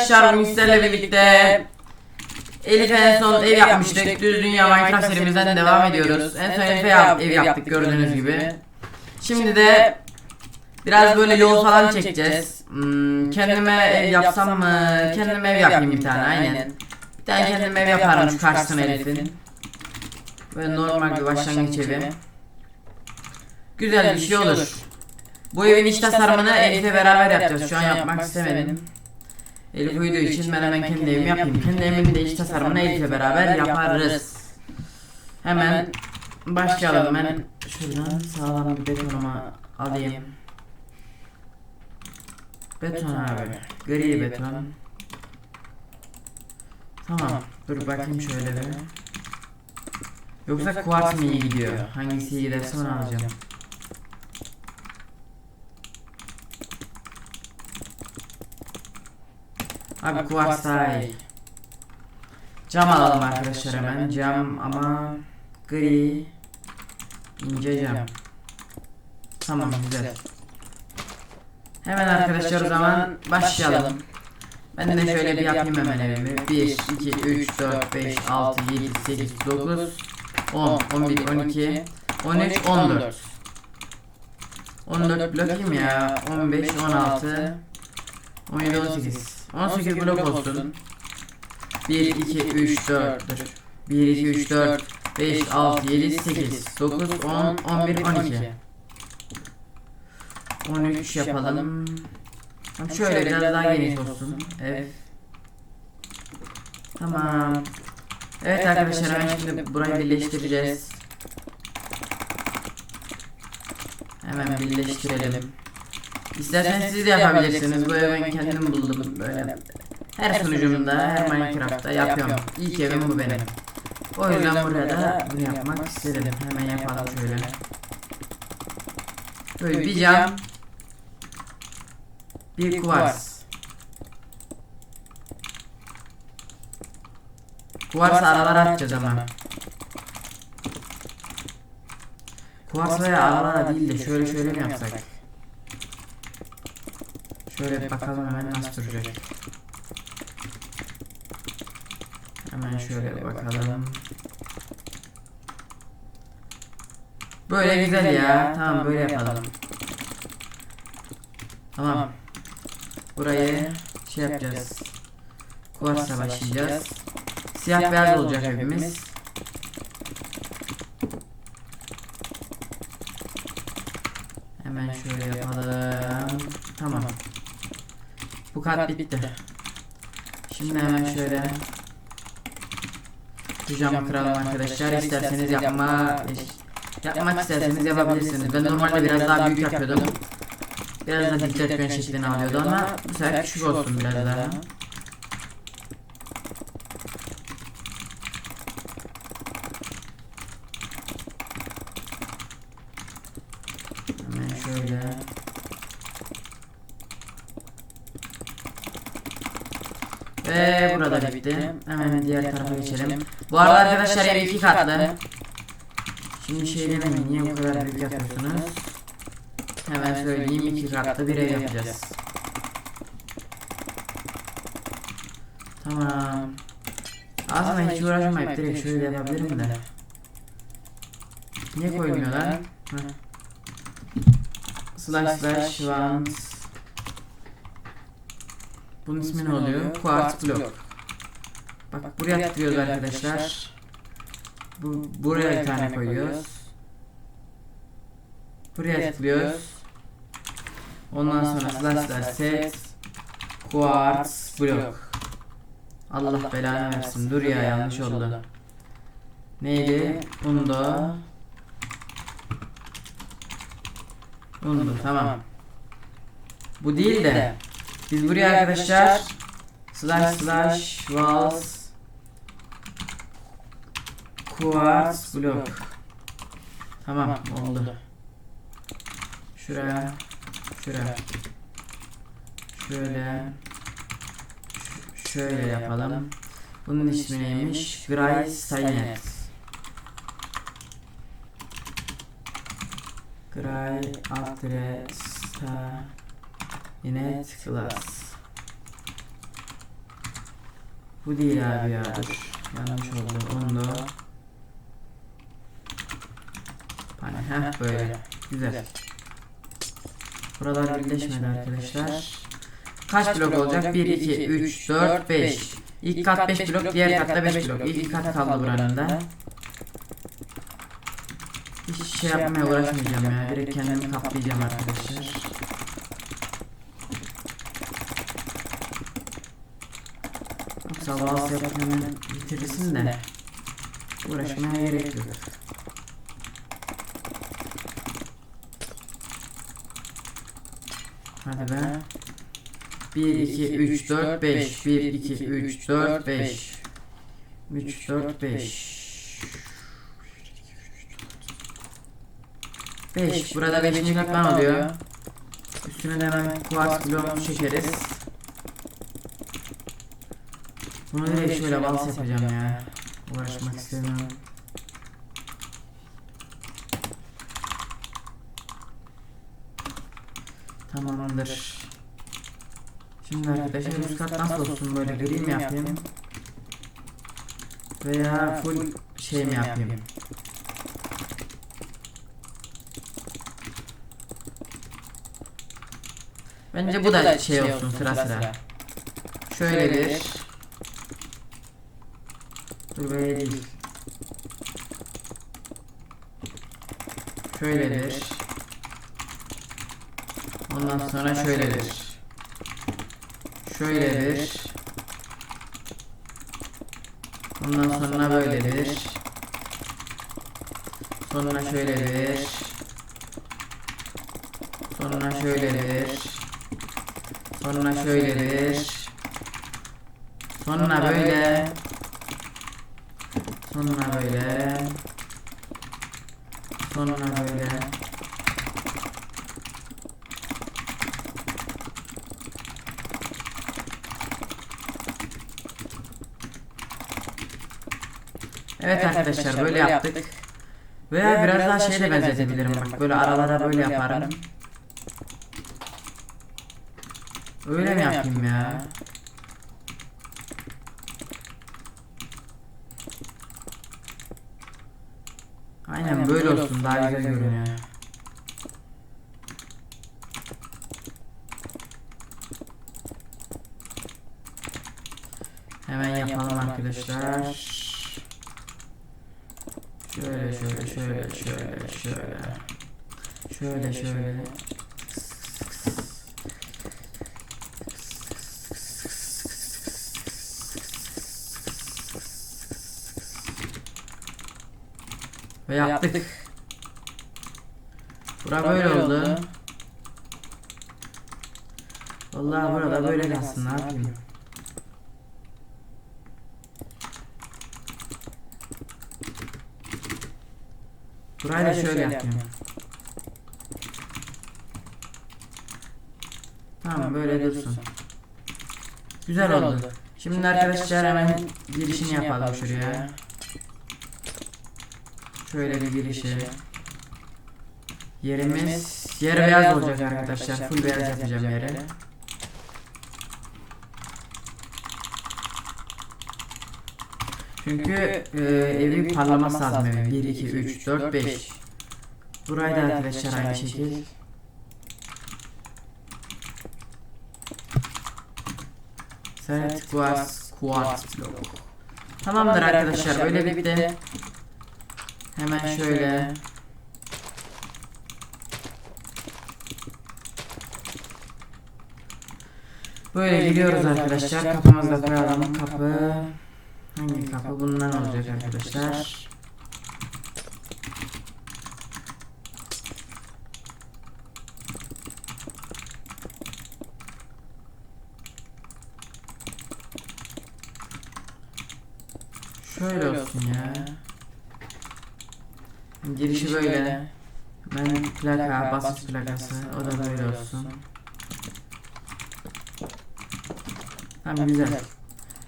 arkadaşlar sizlerle birlikte Elif en son ev yapmıştık. Düz Dünya Minecraft serimizden devam ediyoruz. En son Elif'e yap- ev yaptık gördüğünüz gibi. Şimdi de biraz böyle yol falan çekeceğiz. Hmm, kendime ev yapsam mı? Kendime ev yapayım bir tane aynen. Bir tane kendime ev yaparım şu karşısına Elif'in. Böyle normal bir başlangıç evi. Güzel bir şey olur. Bu evin iç tasarımını Elif'le beraber yapacağız. Şu an yapmak istemedim. Elif uyuduğu için ben hemen kendi evimi yapayım. Kendi evimin de iç tasarımını Elif'le beraber yaparız. Hemen başlayalım. Ben şuradan sağlam bir betonuma alayım. Beton abi. Gri beton. Tamam. Dur bakayım şöyle bir. Yoksa kuars mı iyi gidiyor? Hangisi iyi giderse onu alacağım. Abi kuvars daha iyi. Cam alalım arkadaşlar hemen. Cam ama gri ince cam. Tamam güzel. Hemen arkadaşlar o zaman başlayalım. Ben de şöyle bir yapayım hemen evimi. 1, 2, 3, 4, 5, 6, 7, 8, 9, 10, 11, 12, 13, 14. 14 blokayım ya. 15, 16, 17, 18. 18 blok olsun. 1, 2, 3, 4, dur. 1, 2, 3, 4, 5, 6, 7, 8, 9, 10, 11, 12. 13 yapalım. Tamam, Şöyle biraz daha geniş olsun. Evet. Tamam. Evet arkadaşlar hemen şimdi burayı birleştireceğiz. Hemen birleştirelim. İsterseniz siz de yapabilirsiniz. Bu evi ben kendim buldum böyle. Her sunucumda, her Minecraft'ta yapıyorum. İlk evim bu benim. O yüzden buraya da bunu yapmak istedim. Hemen yapalım şöyle. Böyle bir cam. Bir kuvars. Kuvars aralara atacağız ama. Kuvars veya aralara değil de şöyle şöyle mi yapsak? Şöyle bir bakalım hemen nasıl duracak. Hemen şöyle bir bakalım. Böyle güzel ya. Tamam böyle yapalım. Tamam. Burayı şey yapacağız. Kuvarsla başlayacağız. Siyah beyaz olacak evimiz. Hemen şöyle yapalım. Tamam. Bu kat bitti. Şimdi hemen şöyle şu camı kıralım arkadaşlar. İsterseniz yapma yapmak isterseniz yapabilirsiniz. Ben normalde biraz daha büyük yapıyordum. Biraz da dikdörtgen şeklini alıyordu ama bu sefer küçük olsun biraz daha. Hemen şöyle. Ve burada da bitti. Hemen diğer tarafa geçelim. Bu arada arkadaşlar ev iki katlı. Şimdi şey demeyin niye bu kadar büyük yapıyorsunuz? Hemen söyleyeyim iki katlı bir ev yapacağız. Tamam. Aslında hiç uğraşmayıp direkt şöyle yapabilirim de. Niye koymuyorlar? Slash slash want Bunun ismi ne oluyor? Quartz block. Bak buraya tıklıyoruz arkadaşlar. Bu buraya bir tane koyuyoruz. Buraya tıklıyoruz. Ondan sonra slash slash set quartz block. Allah belanı versin. Dur ya yanlış oldu. Neydi? Undo. Undo tamam. Bu değil de biz buraya arkadaşlar. slash slash walls. quartz block. Tamam oldu. Şuraya şuraya. şöyle. Şöyle yapalım. Bunun ismi neymiş? Gray Saynet. Gray Altre Saynet Class. Bu değil abi ya dur. Yanlış oldu. Onu da. Heh böyle. Güzel. Buralar birleşmedi arkadaşlar. Kaç blok olacak? 1, 2, 3, 4, 5. İlk kat 5 blok, diğer katta 5 blok. İlk kat kaldı buranın da. Hiç şey yapmaya uğraşmayacağım ya. Direkt kendimi kaplayacağım arkadaşlar. Yapıp hemen bitirirsin de uğraşmaya gerek yok. Hadi be. 1, 2, 3, 4, 5. 1, 2, 3, 4, 5. 3, 4, 5. 5. Burada 5. katman oluyor. Üstüne de hemen kuartz blok çekeriz. Bunu direkt şöyle vals yapacağım ya. Uğraşmak istemiyorum. Tamamdır. Şimdi arkadaşlar üst kat nasıl olsun böyle gri mi yapayım? Veya full şey mi yapayım? Bence bu da şey olsun sıra sıra. Şöyle bir. Dur böyle değil. Şöyle bir. Ondan sonra şöyle bir. Şöyle bir. Ondan sonra böyle bir. Sonra şöyle bir. Sonra şöyle bir. Sonra şöyle bir. Sonra böyle. Sonra böyle. Sonra böyle. Evet arkadaşlar böyle yaptık. Veya biraz daha şeye de benzetebilirim bak böyle aralara böyle yaparım. Öyle mi yapayım ya? Aynen böyle olsun daha güzel görünüyor. Hemen yapalım arkadaşlar. Şöyle şöyle şöyle şöyle şöyle. Şöyle şöyle. Ve yaptık. Bura böyle oldu. Vallahi burada böyle kalsın ne yapayım. Burayı da şöyle yapayım. Tamam böyle dursun. Güzel oldu. Şimdi arkadaşlar hemen girişini yapalım şuraya. Şöyle bir girişi. Yerimiz yer beyaz olacak arkadaşlar. Full beyaz yapacağım yere. Çünkü e, evi parlaması lazım evin. 1, 2, 3, 4, 5. Burayı da arkadaşlar aynı şekil. Set quartz quartz block. Tamamdır arkadaşlar böyle bitti. Hemen şöyle. Böyle giriyoruz arkadaşlar. Kapımızı da koyalım. Kapı. Hangi kapı? Bundan olacak arkadaşlar. Şöyle olsun ya. Girişi böyle. Ben plaka, basınç plakası. O da böyle olsun. Tamam güzel.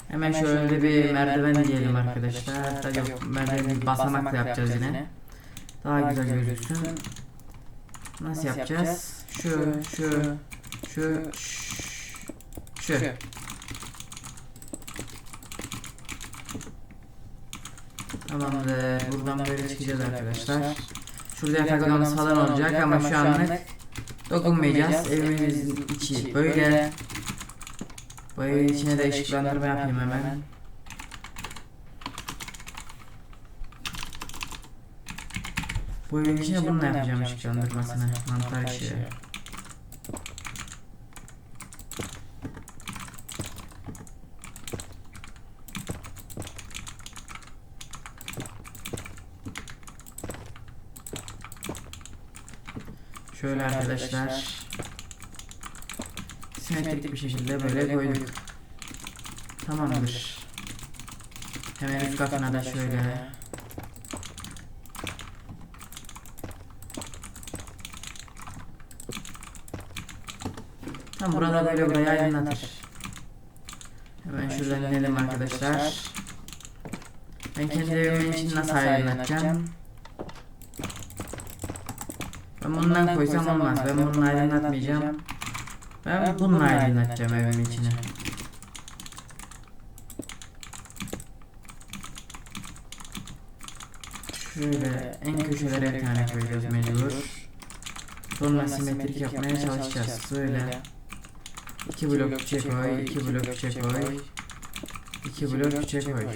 Hemen şöyle bir merdiven diyelim arkadaşlar. Tabii yok merdiven basamakla yapacağız yine. Daha güzel gözüksün. Nasıl yapacağız? Şu, şu, şu, şu. Tamamdır. Buradan böyle çıkacağız arkadaşlar. Şurada yatak odamız falan olacak ama şu anlık dokunmayacağız. Evimizin içi böyle. Bu evin içine de ışıklandırma yapayım hemen. Bu evin içine bununla yapacağım ışıklandırmasını. Mantar ışığı. Şöyle arkadaşlar simetrik bir şekilde böyle koyduk. Tamamdır. Hemen üst katına da şöyle. Tam burada böyle burayı aydınlatır. Hemen şuradan inelim arkadaşlar. Ben kendi evimin için nasıl aydınlatacağım? Ben bundan koysam olmaz. Ben bunu aydınlatmayacağım. Ben bununla aydınlatacağım evimin içine. Şöyle en köşelere bir tane koyacağız mecbur. Sonra simetrik yapmaya çalışacağız. Böyle. iki blok içe koy, iki blok içe koy. iki blok içe koy.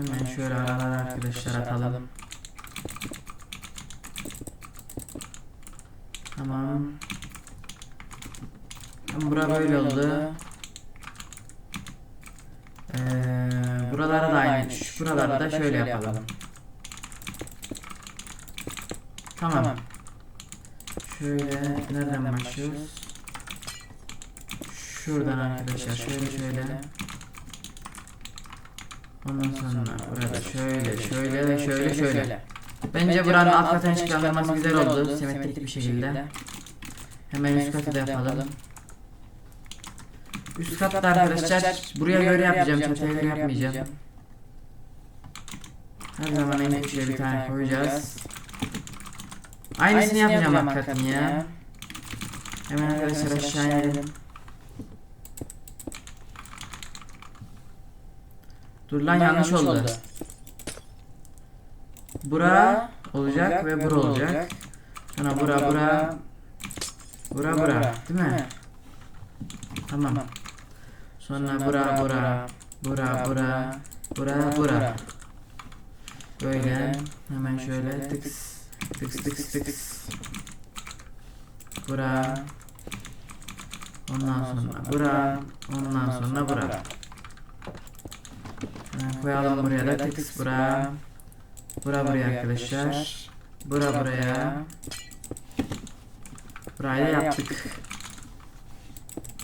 Hemen şöyle aralara arkadaşlar atalım. Tamam. Bura böyle oldu. Ee, buralara da aynı. Şu da şöyle yapalım. Tamam. Şöyle nereden başlıyoruz? Şuradan arkadaşlar şöyle şöyle. Ondan sonra burada şöyle şöyle ve şöyle şöyle. Bence buranın alt katına çıkarılması güzel oldu. Simetrik bir şekilde. Hemen üst katı da yapalım. Üst katta arkadaşlar buraya göre yapacağım. Çatıya göre yapmayacağım. Her zaman en köşeye bir tane koyacağız. Aynısını yapacağım hakikaten ya. Hemen arkadaşlar aşağı inelim. Dur lan yanlış oldu. Bura olacak ve bura olacak. Sonra bura bura. Bura bura. Değil mi? Tamam. Sonra bura bura. Bura bura. Bura bura. Böyle. Hemen şöyle tıks. Tıks tıks tıks. Bura. Ondan sonra bura. Ondan sonra bura. Hemen koyalım buraya da tıks bura. Bura buraya arkadaşlar. Bura buraya. Burayı da yaptık.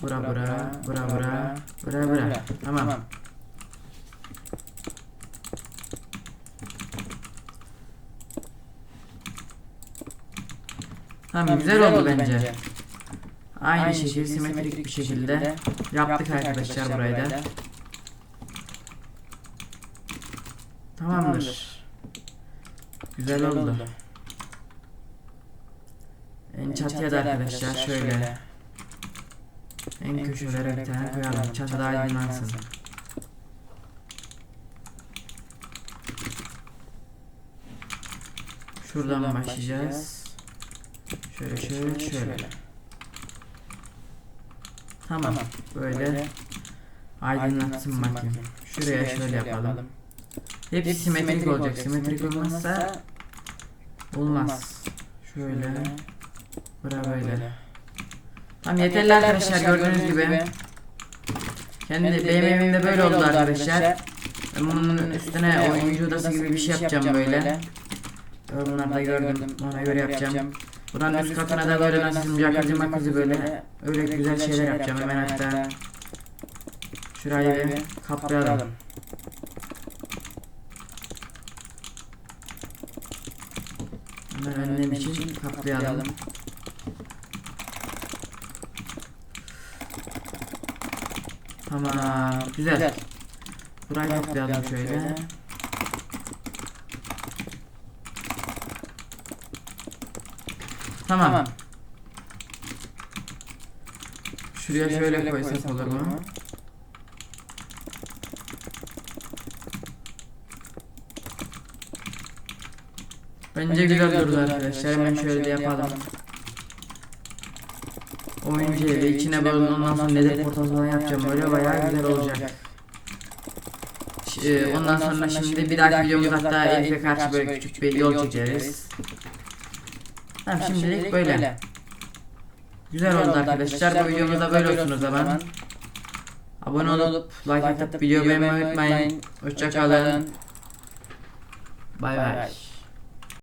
Bura bura, bura bura, bura bura. Tamam. Tamam güzel oldu bence. Aynı şekilde simetrik bir şekilde yaptık arkadaşlar burayı da. Tamamdır. Güzel oldu. En çatıya da arkadaşlar şöyle. En köşelere bir tane koyalım. Çatıda aydınlansın. Şuradan başlayacağız. Şöyle şöyle şöyle. Tamam. Böyle aydınlatsın bakayım. Şuraya şöyle yapalım. Hepsi simetrik olacak. Simetrik olmazsa olmaz. Şöyle. Bura böyle. Tamam yeterli arkadaşlar gördüğünüz gibi. Kendi benim evimde böyle oldu arkadaşlar. Ben bunun üstüne oyuncu odası gibi bir şey yapacağım böyle. Yorumlarda gördüm. Ona göre yapacağım. Buranın üst katına da böyle nasıl jacuzzi makuzzi böyle öyle güzel şeyler yapacağım hemen hatta. Şurayı bir kaplayalım. Hemen önlem için kaplayalım. Tamam, güzel. Burayı kaplayalım şöyle. Tamam. Şuraya şöyle koysak olur mu? Bence güzel durdu arkadaşlar. Hemen şöyle de yapalım. Oyuncu evi içine böyle ondan sonra nedir portal falan yapacağım. Böyle bayağı güzel olacak. Ş- e, Ondan sonra şimdi bir dahaki videomuz hatta Elif'e karşı böyle küçük bir yol çekeriz. Tamam şimdilik böyle. Güzel oldu arkadaşlar. Bu videomuzda böyle olsun o zaman. Abone olup like atıp video beğenmeyi unutmayın. Hoşçakalın. Bay bay.